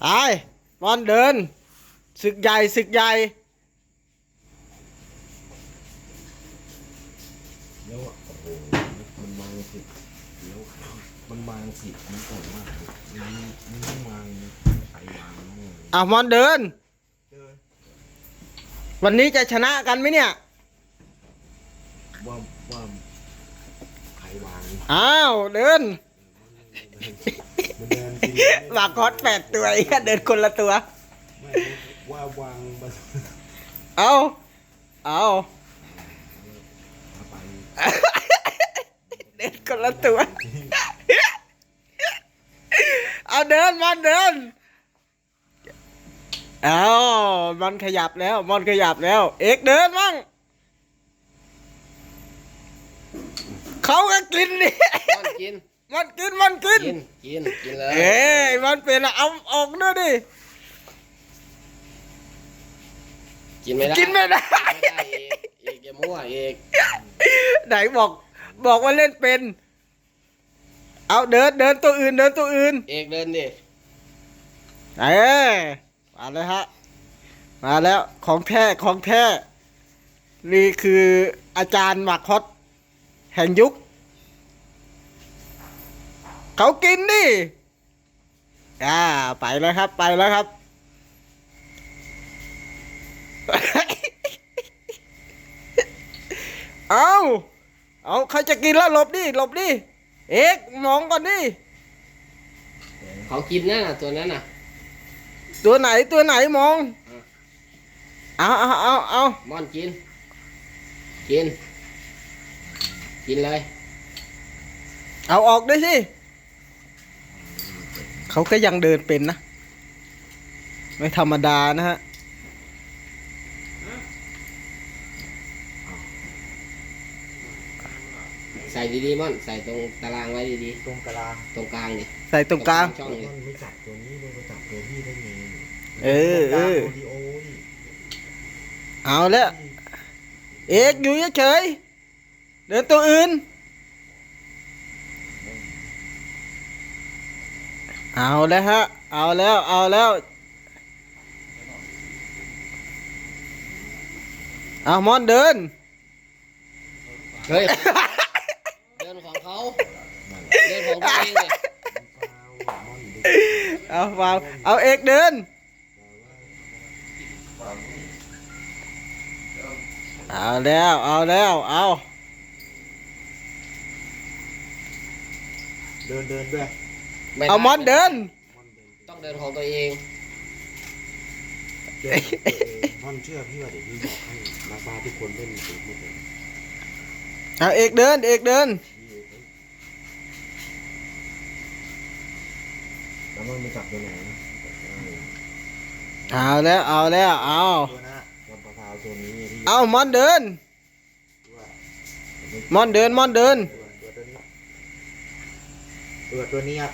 ไปบอลเดินศึกใหญ่ศึกใหญ่แล้วอะโอ้โหมันบางสิแล้วมันบางสิมันก่อนมากมันมันต้องวางใครวางมั่งเลยอะบอลเดิน วันนี้จะชนะกันไหมเนี่ยว่าว่าใครวางอ้าวเดินมันเดินจริง หมากคอสแปดตัวไอ้เหี้ยเดินคนละตัว ไม่ว่าวางมาเอาเอาเอาไปเดินคนละตัว เอาเดินมอนเดิน เอามอนขยับแล้วมอนขยับแล้ว เอกเดินมั่งเขาก็กินดิมันกิน มันกินมันกิน กินกินกินเลยเอ้ยมันเป็นอะเอาออกด้วยดิกินไม่ได้กินไม่ได้กินไม่ได้เอกเอกอย่ามั่วเอกไหนบอก บอกว่าเล่นเป็น เอาเดินเดินตัวอื่น เดินตัวอื่น เอกเดินดิเอ้ยมาเลยฮะ มาแล้วของแท้ของแท้นี่คืออาจารย์หมักฮอตแห่งยุค เขากินดิ อ่า ไปแล้วครับ ไปแล้วครับ เอาเอาใครจะกินแล้วหลบดิหลบดิ เอ็กมองก่อนดิ เขากินนั่นน่ะตัวนั้นน่ะ ตัวไหนตัวไหนมอง เอาเอาเอาเอามอนกิน กิน กินเลย เอาออกด้วยสิ เขาก็ยังเดินเป็นนะ ไม่ธรรมดานะฮะใส่ดีๆมอนใส่ตรงตารางไว้ดีตรงกลางๆ ตรงกลางดิใส่ตรงกลาง ช่องมัดินไม่จับตัวนี้เลยมาจับตัวพี่ได้ไงเออเออโอดิโอนี่เอาแล้ว เอกอยู่เฉยๆเดินตัวอื่น เอาแล้วฮะ เอาแล้ว เอาแล้ว เอามอนเดิน เฮ้ย เดินของเขาเดินของตัวเองดิฟาวมอนดิเอาวางเอาเอกเดิน เอาแล้ว เอาแล้ว เอา เดินเดินด้วยไได้ เอามอนเดินมอนเดิน ต้องเดินของตัวเองเดินตัวเองมอนเชื่อพี่ว่าเดี๋ยวพี่บอกให้นักบาสทุกคนเล่นถูกหมดเลยเอาเอกเดิน เอกเดินพี่เอ้ยแล้วมันมาจับตัวไหนนะเอาแล้วเอาแล้วเอาตัวนะวันประพาวตัวนี้ที่เอามอนเดินว่ามอนเดินมอนเดินตัวตัวนี้ตัวตัวนี้ครับ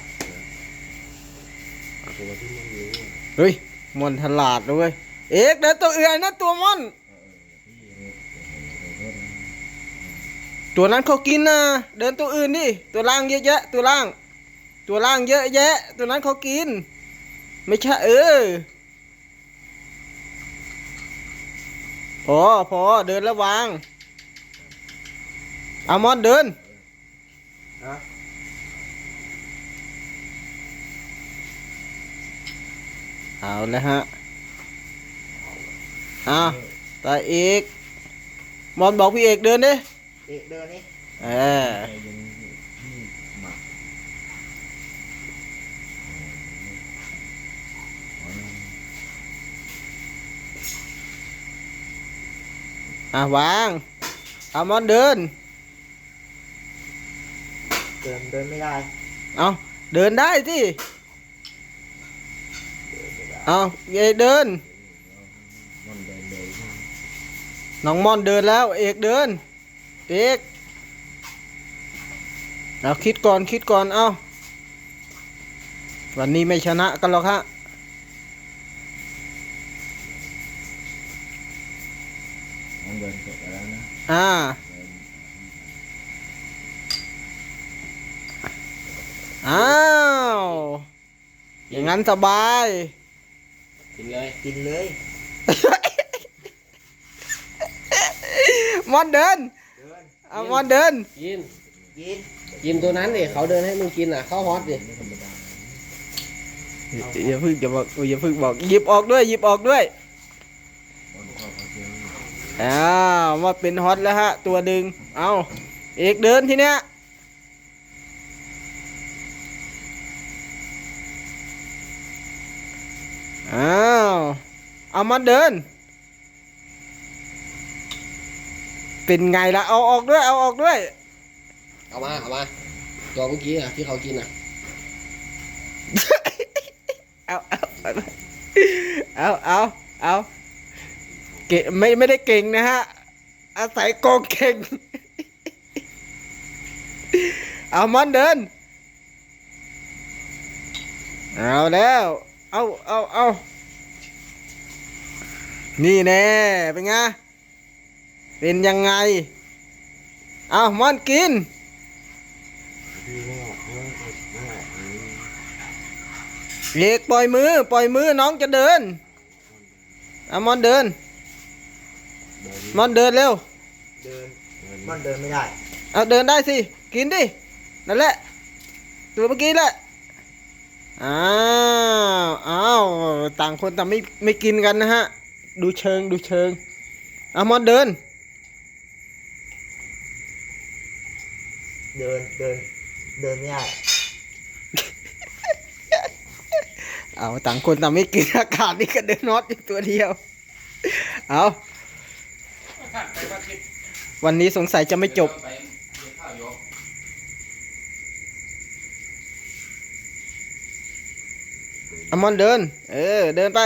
ตัวที่มันรู้อะเฮ้ยมอนฉลาดด้วยเอกเดินตัวอื่นนะตัวมอน ตัวนั้นเขากินนะเดินตัวอื่นดิตัวล่างเยอะแยะ ตัวล่าง ตัวล่างเยอะแยะ ตัวนั้นเขากิน ไม่ใช่เออพอพอเดินแล้ววางเอามอนเดิน ฮะ เอาแล้วฮะเอาตาเอกมอนบอกพี่เอกเดินดิเอกเดินนี่เออใจเย็นพี่หมักอะวางเอามอนเดิน เดินเดินไม่ได้ เอาเดินได้สิ เอาเอกเดิน มันเดินเลยนะน้องมอนเดินแล้ว เอกเดิน เอกเอาคิดก่อนคิดก่อนเอาวันนี้ไม่ชนะกันหรอกฮะมันเดินเสร็จแล้วนะอ่าอ้าว อย่างนั้นสบาย กินเลย กินเลยมอนเดินเดินเอามอนเดิน กิน กิน กินตัวนั้นดิเขาเดินให้มึงกินอะ เข้าฮอตดิไม่ธรรมดาอย่าเพึ่งอย่าบอกอย่าเพึ่งบอกหยิบออกด้วยหยิบออกด้วยบอลเข้าเขาเสียงอ้าวมาเป็นฮอตแล้วฮะ ตัวดึงเอาเอกเดินทีเนี้ย อ้าว เอามาเดิน เป็นไงล่ะ เอาออกด้วย เอาออกด้วย เอามา เอามา ตัวเมื่อกี้อะที่เขากินอะเอาเอาเอาเอาเอาเก่งไม่ไม่ได้เก่งนะฮะ อาศัยโกงเก่ง เอามันเดิน เอาแล้ว เอาเอาเอานี่แน่เป็นไง เป็นยังไง เอามันกินพี่ไม่ออกไม่ออกไม่ออกอืมเอกปล่อยมือ ปล่อยมือน้องจะเดินเอามอนเดินเดินมอนเดินเร็ว เดินมันเดินไม่ได้ เอาเดินได้สิ กินดิ นั่นแหละ ตัวเมื่อกี้แหละ อ้าวอ้าวต่างคนต่างไม่ไม่กินกันนะฮะ ดูเชิงดูเชิงเอามอนเดิน เดินเดินเดินไม่ได้เอาต่างคนต่างไม่กินอากาศนี่ก็เดินน็อตอยู่ตัวเดียว เอาวันนี้สงสัยจะไม่จบ อามอนเดิน เออ เดินไป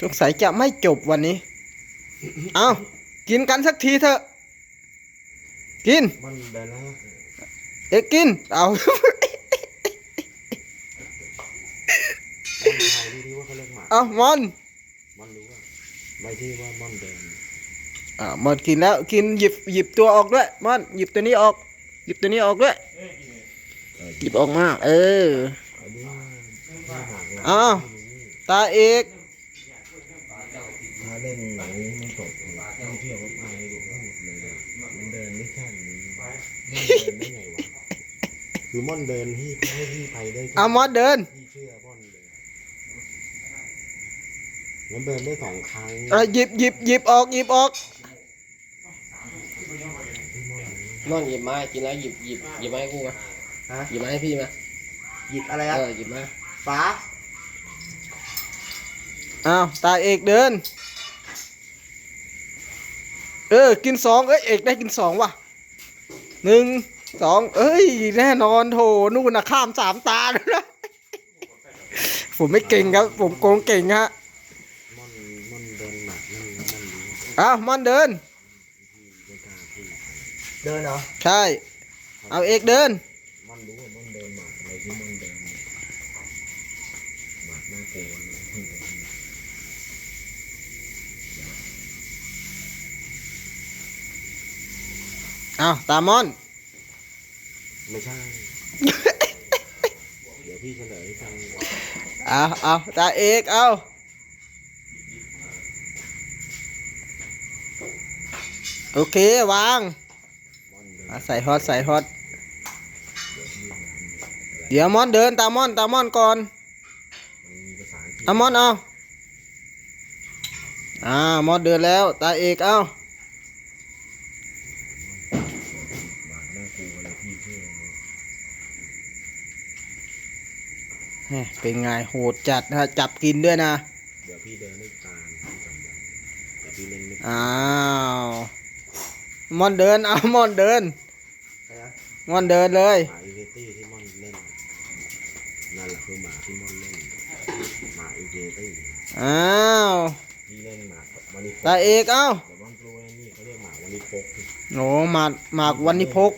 สงสัยจะไม่จบวันนี้ เอากินกันสักทีเถอะ กิน มันเดินแล้วเอ็กกิน เอามันทายที่ว่าเอามอนมันรู้ว่าไม่ที่ว่ามันเดินอ่ามอนกินแล้ว กินหยิบหยิบตัวออกด้วย มอน หยิบตัวนี้ออก หยิบตัวนี้ออกด้วย หยิบออกมา เอออ้าวตาเอกถ้าเล่นหนังนี้มันจบเลยต้องเที่ยวกับไอ้ดูทั้งหมดเลยมันเดินได้แค่นี้มันเดินได้ไงวะคือม่อนเดินที่ให้พี่ไปได้เอามอนเดินพี่เชื่อม่อนเลยมันเดินได้สองครั้งเออหยิบหยิบหยิบออกหยิบออกนอนหยิบไมากินแล้วหยิบหยิบหยิบไม้กูมา ฮะ หยิบมาให้พี่มาหยิบอะไรครับเออหยิบมาฟ้าอ้าวตาเอกเดิน เออ กินสองเอ้ยเอกได้กินสองว่ะหนึ่งสองเอ้ย แน่นอนโถนู่นนะข้ามสามตาแล้วนะ ผมไม่เก่งครับ ผมโกงเก่งฮะม่อนม่อนเดินหนักนั่นม่อนรู้อ้าวมันเดินไม่กล้าพูดเดินเหรอ ใช่ เอาเอกเดิน ม่อนรู้ว่าม่อนเดินหมากอะไรที่ม่อนเดินหมากน่ากลัวเลยม่อนเดิน อ้าวตามอน ไม่ใช่ เดี๋ยวพี่เฉลยให้ฟังเอาเอาตาเอกเอาโอเค วางม่อนเดินอะใส่ฮอตใส่ฮอตเดี๋ยวมอนเดินตามอนตามอนก่อนมันมีภาษาอังกฤษเอามอนเอาอ่ามอนเดินแล้ว ตาเอกเอา เป็นไงโหดจัดนะจับกินด้วยนะ เดี๋ยวพี่เดินไม่ตามพี่จำได้แต่พี่เล่นไม่อ้าวมอนเดินเอามอนเดินอะไรนะมอนเดินเลยหมาอีเวตี้ที่ม่อนเล่นนั่นแหละคือหมาที่ม่อนเล่นหมาอีเวตี้อ้าวพี่เล่นหมาวันนี้พกตาเอกเอาแต่ม่อนรู้ว่านี่เขาเรียกหมาวันนี้พกโหหมากหมากวันนี้พก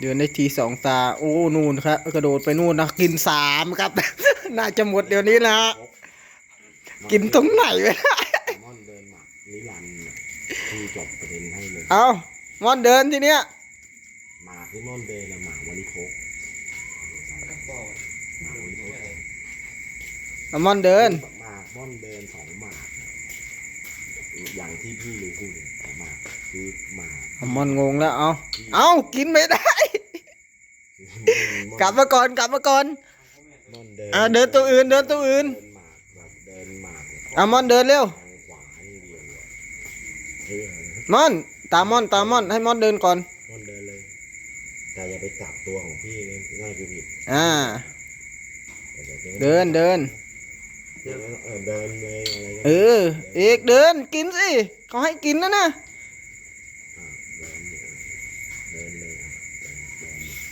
เดินได้ทีสองตา โอ้นู่นครับ กระโดดไปนู่นนะกินสามครับ น่าจะหมดเดี๋ยวนี้นะฮะพกกินตรงไหนวะม่อนเดินหมากนิรันดร์น่ะพี่จบประเด็นให้เลยเอามอนเดินทีเนี้ยที่ม่อนเดินนะหมากวันนี้พกหมากวันนี้พกเอามอนเดินหมากม่อนเดินสองหมากอย่างที่พี่รู้พูดเลยสองหมากคือหมากเอา มอนงงแล้วเอาเอากินไม่ได้ กลับมาก่อนกลับมาก่อนม่อนเดินอ่าเดินตัวอื่นเดินตัวอื่นเดินหมากแบบเดินหมากเนี่ยเอามอนเดินเร็วทางขวาอย่างเดียวเลยเออมอน ตามมอนตามมอน ให้มอนเดินก่อนม่อนเดินเลย แต่อย่าไปจับตัวของพี่เลยง่ายคือผิด อ่าแต่ดี๋ยวจะเดินเดิน เดินเออเดินเลยอะไรก็เออ เอกเดินกินสิ เขาให้กินนะนะ อะเดินเนี่ยเดินเลยอะ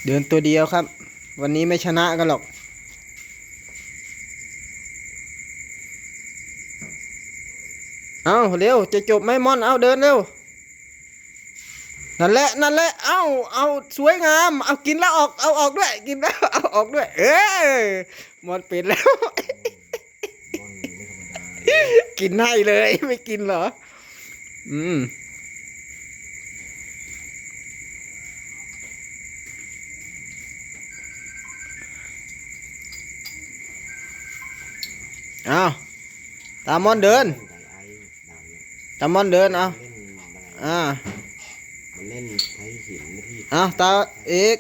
เดินตัวเดียวครับ วันนี้ไม่ชนะกันหรอก เอาเร็ว จะจบไหมมอน เอาเดินเร็ว นั่นแหละ นั่นแหละ เอาเอาสวยงาม เอากินแล้วออก เอาออกด้วย กินแล้ว เอาออกด้วย เออมอนปิดแล้ว กินให้เลย ไม่กินเหรอ อืม เอาตามมอนเดินไก่ไอ้ดาวเนี่ยตามมอนเดินเอาเล่นอะไรอ่ามันเล่นใช้หินนะพี่เอาตาเอก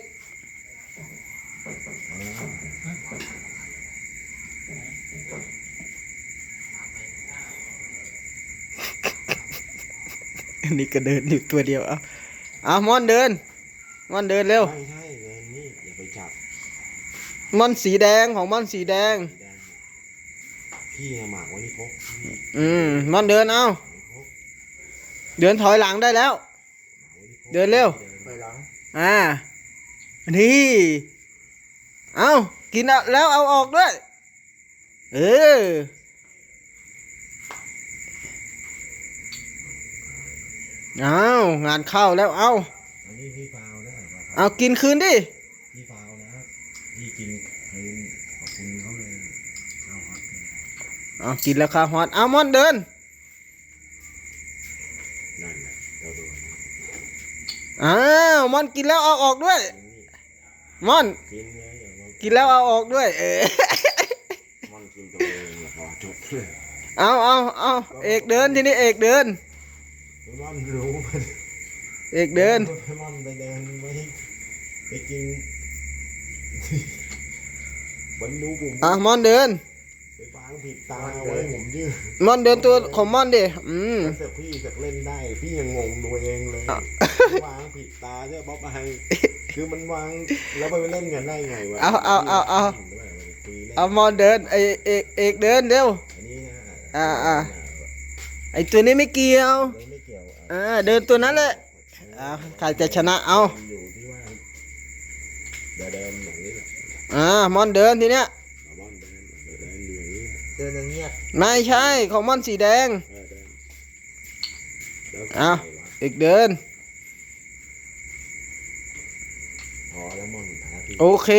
อันนี้ก็เดินอยู่ตัวเดียวเอาเอามอนเดินมอนเดินเร็ว ไม่ใช่เดินนี่อย่าไปจับ มอนสีแดงของมอนสีแดง สีแดง พี่เอาหมากไว้ที่พกพี่อืมมอนเดินเอาพกเดินถอยหลังได้แล้วหมากไว้ที่พกเดินเร็ว ไปหลังอ่านี่เอากินเอาแล้วเอาออกด้วย เออเอางานเข้าแล้วเอาอันนี้พี่ฟาวนะเอากินคืนดิพี่ฟาวนะพี่กินคืนขอบคุณเขาเลยเอาฮอตเลย เอากินแล้วครับฮอตเอามอนเดินนั่นแหละเราดูนะอ้าวมอนกินแล้วเอาออกด้วยมอน กินเลยอย่างเรากินแล้วเอาออกด้วย เออมันกินตัวเองเนี่ยพอจบเลยเอาเอาเอาเอกเดินทีนี้เอกเดิน มันรู้มันเอกเดิน มันไปเดินไปไปกินมันรู้ผมอะมอนเดิน ไปฟังผิดตาไว้ผมยืดมอนเดินตัวของมอนดิอืมแล้วแต่พี่จะเล่นได้ พี่ยังงงตัวเองเลย วางผิดตาใช่ป๊อปไอคือมันวางแล้วไปเล่นกันได้ไงวะเอาเอาเอาเอาคุยเล่นเอามอนเดินไอเอกเอกเดินเร็วอันนี้นะอ่าอ่าไอตัวนี้ไม่เกี่ยวเลยไม่เกี่ยวอ่าเดินตัวนั้นแหละอ่าใครจะชนะเอาอยู่ที่ว่าเดินเดินอย่างนี้แหละอ่ามอนเดินทีเนี้ย เดินอย่างเงียบไม่ใช่ของมอนสีแดงเออเดินแล้วอะใครวะเอกเดินพอแล้วมอนพาพี่โอเค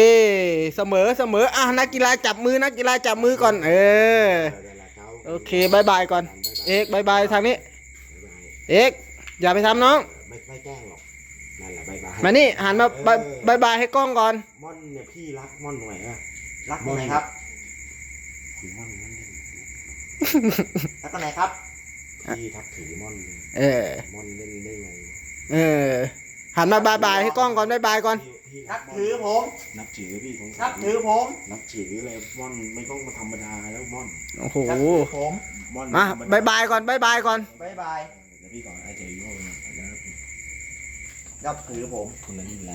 เสมอเสมออะนักกีฬาจับมือนักกีฬาจับมือก่อน เออเดินละเก้าโอเคบายบายก่อน เอกบายบายทางนี้ บ๊ายบายเอกอย่าไปทำน้อง ไม่ไม่แกล้งหรอกนั่นแหละบายบายมานี่หันมาบายบายบายให้กล้องก่อนม่อนเนี่ยพี่รักม่อนหน่อยอะรักตรงไหนครับคือม่อนม่อ นเล่นรักตรงไหนครับพี่ทับถือม่อนเลยเออ ม่อนเล่นได้ไงเออ หันมาบายบายให้กล้องก่อนบายบายก่อน พี่พี่นัรับม่นถือผม นับถือพี่สงสารนับถือผมนับถือเลยม่อนไม่ต้องมาธรรมดาแล้วม่อนโอ้โห นับถือผมม่อนมาธรรดบายบายก่อนบายบายก่อน บายบายเดี๋ยวพี่ก่อนไอ้เจโย่นะแล้วนับถือผมคนนั้นอะไร